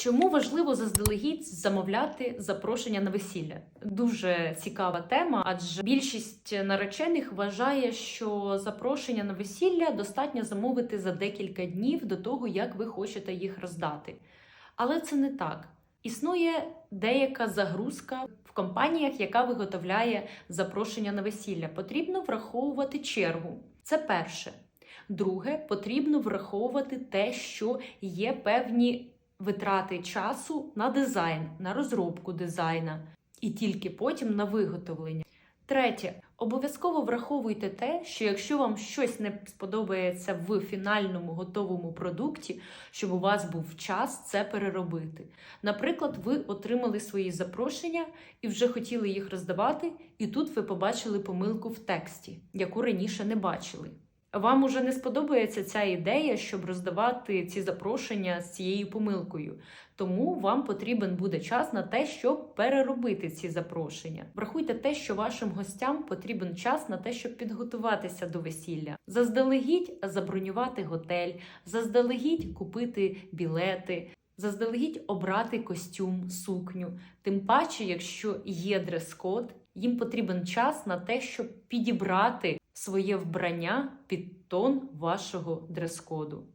Чому важливо заздалегідь замовляти запрошення на весілля? Дуже цікава тема, адже більшість наречених вважає, що запрошення на весілля достатньо замовити за декілька днів до того, як ви хочете їх роздати. Але це не так. Існує деяка загрузка в компаніях, яка виготовляє запрошення на весілля. Потрібно враховувати чергу. Це перше. Друге, потрібно враховувати те, що є певні витрати часу на дизайн, на розробку дизайна, і тільки потім на виготовлення. Третє, обов'язково враховуйте те, що якщо вам щось не сподобається в фінальному готовому продукті, щоб у вас був час це переробити. Наприклад, ви отримали свої запрошення і вже хотіли їх роздавати, і тут ви побачили помилку в тексті, яку раніше не бачили. Вам уже не сподобається ця ідея, щоб роздавати ці запрошення з цією помилкою. Тому вам потрібен буде час на те, щоб переробити ці запрошення. Врахуйте те, що вашим гостям потрібен час на те, щоб підготуватися до весілля. Заздалегідь забронювати готель, заздалегідь купити білети. Заздалегідь обрати костюм, сукню. Тим паче, якщо є дрес-код, їм потрібен час на те, щоб підібрати своє вбрання під тон вашого дрес-коду.